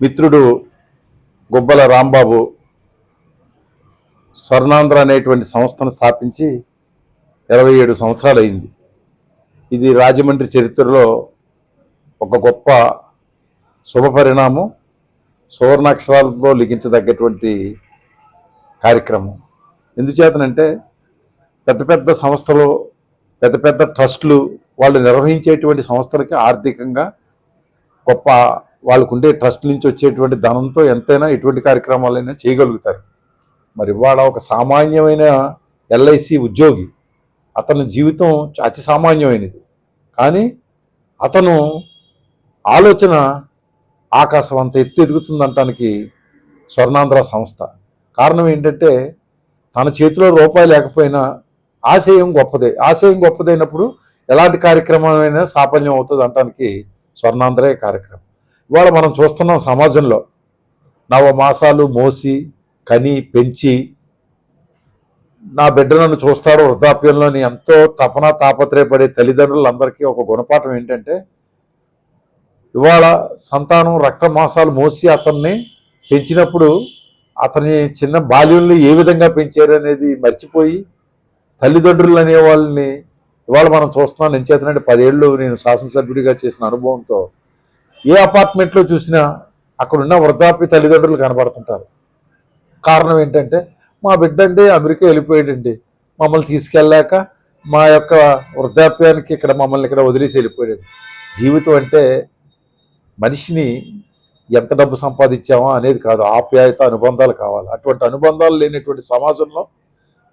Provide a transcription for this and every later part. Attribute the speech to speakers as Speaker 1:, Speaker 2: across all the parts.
Speaker 1: మిత్రుడు గుబ్బల రాంబాబు స్వర్ణాంధ్ర అనేటువంటి సంస్థను స్థాపించి ఇరవై ఏడు సంవత్సరాలు అయింది. ఇది రాజమండ్రి చరిత్రలో ఒక గొప్ప శుభ పరిణామం సువర్ణాక్షరాలతో లిఖించదగ్గటువంటి కార్యక్రమం. ఎందుచేతనంటే పెద్ద పెద్ద సంస్థలు పెద్ద పెద్ద ట్రస్టులు వాళ్ళు నిర్వహించేటువంటి సంస్థలకి ఆర్థికంగా గొప్ప వాళ్ళకు ఉండే ట్రస్ట్ నుంచి వచ్చేటువంటి ధనంతో ఎంతైనా ఎటువంటి కార్యక్రమాలైనా చేయగలుగుతారు. మరి ఇవాళ ఒక సామాన్యమైన ఎల్ఐసి ఉద్యోగి అతని జీవితం అతి సామాన్యమైనది. కానీ అతను ఆలోచన ఆకాశం అంత ఎత్తు ఎదుగుతుందంటానికి స్వర్ణాంధ్ర సంస్థ. కారణం ఏంటంటే తన చేతిలో రూపాయి లేకపోయినా ఆశయం గొప్పదే. ఆశయం గొప్పదైనప్పుడు ఎలాంటి కార్యక్రమమైనా సాఫల్యం అవుతుంది అంటానికి స్వర్ణాంధ్రే కార్యక్రమం. ఇవాళ మనం చూస్తున్నాం సమాజంలో నవమాసాలు మోసి కని పెంచి నా బిడ్డ నన్ను చూస్తాడు వృద్ధాప్యంలోని ఎంతో తపన తాపత్రయపడే తల్లిదండ్రులందరికీ ఒక గుణపాఠం ఏంటంటే ఇవాళ సంతానం రక్త మాసాలు మోసి అతన్ని పెంచినప్పుడు అతని చిన్న బాల్యంలో ఏ విధంగా పెంచారు అనేది మర్చిపోయి తల్లిదండ్రులు అనే వాళ్ళని ఇవాళ మనం చూస్తున్నాం. నేను చేతనంటే పదేళ్ళు నేను శాసనసభ్యుడిగా చేసిన అనుభవంతో ఏ అపార్ట్మెంట్లో చూసినా అక్కడున్న వృద్ధాప్య తల్లిదండ్రులు కనబడుతుంటారు. కారణం ఏంటంటే మా బిడ్డ అండి అమెరికా వెళ్ళిపోయాడండి. మమ్మల్ని తీసుకెళ్ళాక మా యొక్క వృద్ధాప్యానికి ఇక్కడ మమ్మల్ని ఇక్కడ వదిలేసి వెళ్ళిపోయాడు. జీవితం అంటే మనిషిని ఎంత డబ్బు సంపాదించామా అనేది కాదు ఆప్యాయత అనుబంధాలు కావాలి. అటువంటి అనుబంధాలు లేనటువంటి సమాజంలో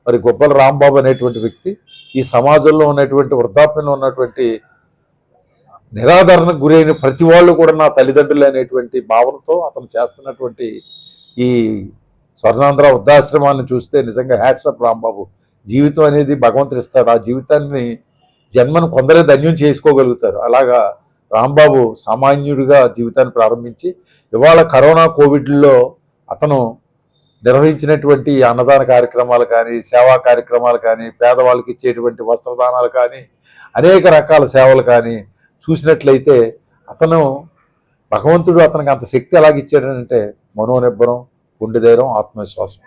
Speaker 1: మరి గొప్పల రాంబాబు అనేటువంటి వ్యక్తి ఈ సమాజంలో ఉన్నటువంటి వృద్ధాప్యంలో ఉన్నటువంటి నిరాదరణకు గురైన ప్రతి వాళ్ళు కూడా నా తల్లిదండ్రులు అనేటువంటి భావనతో అతను చేస్తున్నటువంటి ఈ స్వర్ణాంధ్ర వృద్ధాశ్రమాన్ని చూస్తే నిజంగా హ్యాట్సప్ రాంబాబు. జీవితం అనేది భగవంతుడు ఇస్తాడు. ఆ జీవితాన్ని జన్మను కొందరే ధన్యం చేసుకోగలుగుతారు. అలాగా రాంబాబు సామాన్యుడిగా జీవితాన్ని ప్రారంభించి ఇవాళ కరోనా కోవిడ్లో అతను నిర్వహించినటువంటి అన్నదాన కార్యక్రమాలు కానీ సేవా కార్యక్రమాలు కానీ పేదవాళ్ళకి ఇచ్చేటువంటి వస్త్రదానాలు కానీ అనేక రకాల సేవలు కానీ చూసినట్లయితే అతను భగవంతుడు అతనికి అంత శక్తి ఎలాగ ఇచ్చాడంటే మనోనిబ్బరం గుండె ధైర్యం ఆత్మవిశ్వాసం.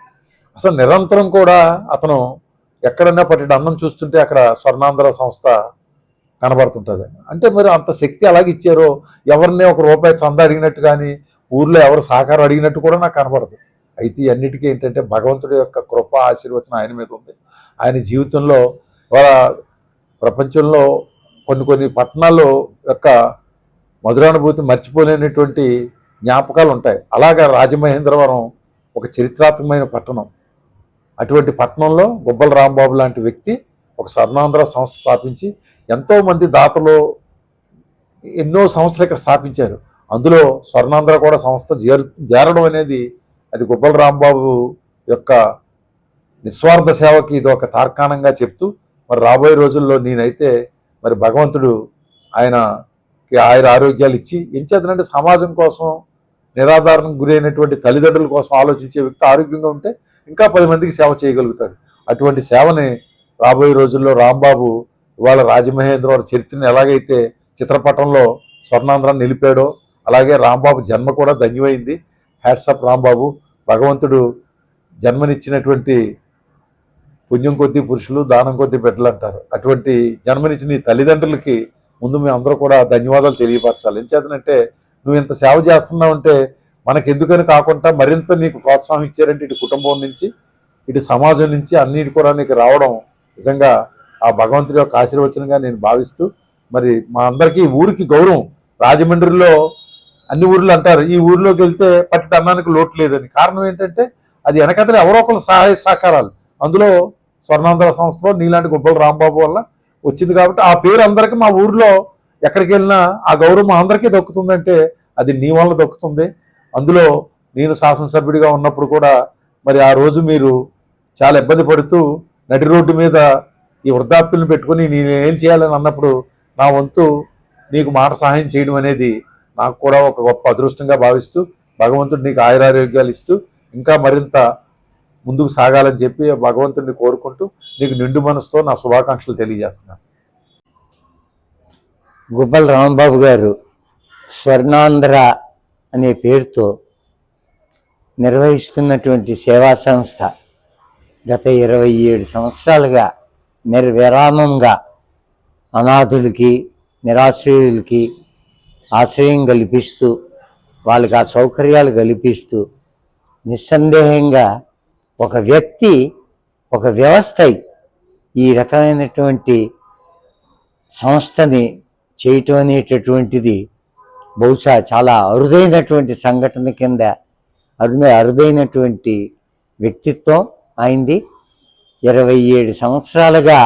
Speaker 1: అసలు నిరంతరం కూడా అతను ఎక్కడన్నా పట్టిన అన్నం చూస్తుంటే అక్కడ స్వర్ణాంధ్ర సంస్థ కనబడుతుంటుంది. అంటే మరి అంత శక్తి అలాగే ఇచ్చారో ఎవరిని ఒక రూపాయి చంద అడిగినట్టు కానీ ఊర్లో ఎవరు సహకారం అడిగినట్టు కూడా నాకు కనబడదు. అయితే అన్నిటికీ ఏంటంటే భగవంతుడి యొక్క కృప ఆశీర్వచనం ఆయన మీద ఉంది. ఆయన జీవితంలో వాళ్ళ ప్రపంచంలో కొన్ని కొన్ని పట్టణాల్లో యొక్క మధురానుభూతి మర్చిపోలేనటువంటి జ్ఞాపకాలు ఉంటాయి. అలాగా రాజమహేంద్రవరం ఒక చరిత్రాత్మకమైన పట్టణం. అటువంటి పట్టణంలో గుబ్బల రాంబాబు లాంటి వ్యక్తి ఒక స్వర్ణాంధ్ర సంస్థ స్థాపించి ఎంతోమంది దాతలు ఎన్నో సంస్థలు ఇక్కడ స్థాపించారు. అందులో స్వర్ణాంధ్ర కూడా సంస్థ చేరు చేరడం అనేది అది గుబ్బల రాంబాబు యొక్క నిస్వార్థ సేవకి ఇది ఒక తార్కాణంగా చెప్తూ మరి రాబోయే రోజుల్లో నేనైతే మరి భగవంతుడు ఆయనకి ఆయన ఆరోగ్యాలు ఇచ్చి ఏం చేతనంటే సమాజం కోసం నిరాధారణకు గురైనటువంటి తల్లిదండ్రుల కోసం ఆలోచించే వ్యక్తి ఆరోగ్యంగా ఉంటే ఇంకా పది మందికి సేవ చేయగలుగుతాడు. అటువంటి సేవని రాబోయే రోజుల్లో రాంబాబు ఇవాళ రాజమహేంద్రవరం చరిత్రను ఎలాగైతే చిత్రపటంలో స్వర్ణాంధ్రాన్ని నిలిపాడో అలాగే రాంబాబు జన్మ కూడా ధన్యమైంది. Hats off Rambabu. భగవంతుడు జన్మనిచ్చినటువంటి పుణ్యం కొద్దీ పురుషులు దానం కొద్దీ బిడ్డలు అంటారు. అటువంటి జన్మనిచ్చిన నీ తల్లిదండ్రులకి ముందు మేము అందరూ కూడా ధన్యవాదాలు తెలియపరచాలి. ఎంచేతనంటే నువ్వు ఇంత సేవ చేస్తున్నావంటే మనకి ఎందుకని కాకుండా మరింత నీకు ప్రోత్సాహం ఇచ్చారంటే ఇటు కుటుంబం నుంచి ఇటు సమాజం నుంచి అన్నిటి కూడా నీకు రావడం నిజంగా ఆ భగవంతుడి యొక్క ఆశీర్వచనంగా నేను భావిస్తూ మరి మా అందరికీ ఊరికి గౌరవం. రాజమండ్రిలో అన్ని ఊర్లు అంటారు ఈ ఊర్లోకి వెళ్తే పట్టి అన్నానికి లోటు లేదని. కారణం ఏంటంటే అది వెనకతలు ఎవరో ఒకరు సహాయ సహకారాలు. అందులో స్వర్ణాంధ్ర సంస్థలో నీలాంటి గుబ్బల రాంబాబు వల్ల వచ్చింది కాబట్టి ఆ పేరు అందరికీ మా ఊర్లో ఎక్కడికి వెళ్ళినా ఆ గౌరవం అందరికీ దక్కుతుందంటే అది నీ వల్ల దక్కుతుంది. అందులో నేను శాసనసభ్యుడిగా ఉన్నప్పుడు కూడా మరి ఆ రోజు మీరు చాలా ఇబ్బంది పడుతూ నడి రోడ్డు మీద ఈ వృద్ధాప్యులను పెట్టుకుని నేను ఏం చేయాలని అన్నప్పుడు నా వంతు నీకు మాట సహాయం చేయడం అనేది నాకు కూడా ఒక గొప్ప అదృష్టంగా భావిస్తూ భగవంతుడు నీకు ఆయురారోగ్యాలు ఇస్తూ ఇంకా మరింత ముందుకు సాగాలని చెప్పి భగవంతుడిని కోరుకుంటూ నీకు నిండు మనసుతో నా శుభాకాంక్షలు తెలియజేస్తున్నాను.
Speaker 2: గుబ్బల రాంబాబు గారు స్వర్ణాంధ్ర అనే పేరుతో నిర్వహిస్తున్నటువంటి సేవా సంస్థ గత ఇరవై ఏడు సంవత్సరాలుగా నిర్విరామంగా అనాథులకి నిరాశ్రయులకి ఆశ్రయం కల్పిస్తూ వాళ్ళకి ఆ సౌకర్యాలు కల్పిస్తూ నిస్సందేహంగా ఒక వ్యక్తి ఒక వ్యవస్థ ఈ రకమైనటువంటి సంస్థని చేయటం అనేటటువంటిది బహుశా చాలా అరుదైనటువంటి సంఘటన కింద అరుద అరుదైనటువంటి వ్యక్తిత్వం అయింది. ఇరవై ఏడు సంవత్సరాలుగా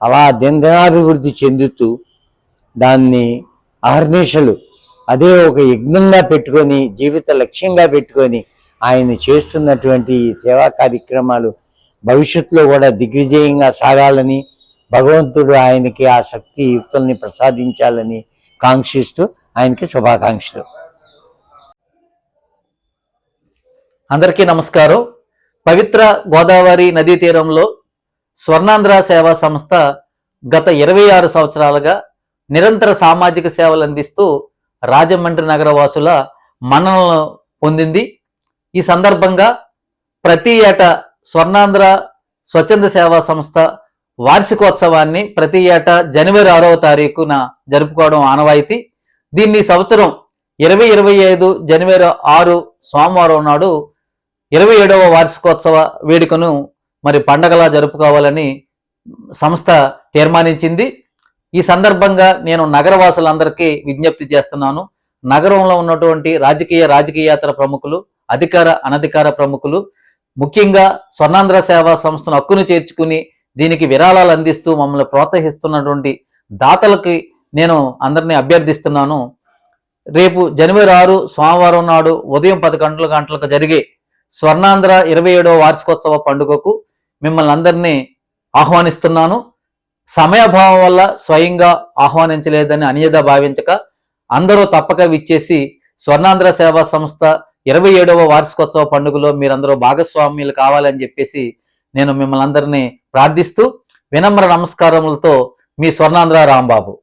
Speaker 2: అలా దినదినాభివృద్ధి చెందుతూ దాన్ని అహర్నిషలు అదే ఒక యజ్ఞంగా పెట్టుకొని జీవిత లక్ష్యంగా పెట్టుకొని ఆయన చేస్తున్నటువంటి సేవా కార్యక్రమాలు భవిష్యత్తులో కూడా దిగ్విజయంగా సాగాలని భగవంతుడు ఆయనకి ఆ శక్తి యుక్తుల్ని ప్రసాదించాలని కాంక్షిస్తూ ఆయనకి శుభాకాంక్షలు.
Speaker 3: అందరికీ నమస్కారం. పవిత్ర గోదావరి నదీ తీరంలో స్వర్ణాంధ్ర సేవా సంస్థ గత ఇరవై ఆరు సంవత్సరాలుగా నిరంతర సామాజిక సేవలు అందిస్తూ రాజమండ్రి నగర వాసుల మన్ననలు పొందింది. ఈ సందర్భంగా ప్రతి ఏటా స్వర్ణాంధ్ర స్వచ్ఛంద సేవా సంస్థ వార్షికోత్సవాన్ని ప్రతి ఏటా జనవరి ఆరవ తారీఖున జరుపుకోవడం ఆనవాయితీ. దీన్ని సంవత్సరం ఇరవై ఇరవై ఐదు జనవరి ఆరు సోమవారం నాడు ఇరవై ఏడవ వార్షికోత్సవ వేడుకను మరి పండగలా జరుపుకోవాలని సంస్థ తీర్మానించింది. ఈ సందర్భంగా నేను నగరవాసులందరికీ విజ్ఞప్తి చేస్తున్నాను. నగరంలో ఉన్నటువంటి రాజకీయ రాజకీయేతర ప్రముఖులు అధికార అనధికార ప్రముఖులు ముఖ్యంగా స్వర్ణాంధ్ర సేవా సంస్థను హక్కును చేర్చుకుని దీనికి విరాళాలు అందిస్తూ మమ్మల్ని ప్రోత్సహిస్తున్నటువంటి దాతలకి నేను అందరినీ అభ్యర్థిస్తున్నాను. రేపు జనవరి ఆరు సోమవారం నాడు ఉదయం పది గంటల గంటలకు జరిగే స్వర్ణాంధ్ర ఇరవై ఏడవ వార్షికోత్సవ పండుగకు మిమ్మల్ని అందరినీ ఆహ్వానిస్తున్నాను. సమయాభావం వల్ల స్వయంగా ఆహ్వానించలేదని అనియద భావించక అందరూ తప్పక విచ్చేసి స్వర్ణాంధ్ర సేవా సంస్థ ఇరవై ఏడవ వార్షికోత్సవ పండుగలో మీరందరూ భాగస్వామ్యులు కావాలని చెప్పేసి నేను మిమ్మల్ని అందరినీ ప్రార్థిస్తూ వినమ్ర నమస్కారములతో మీ స్వర్ణాంధ్ర రాంబాబు.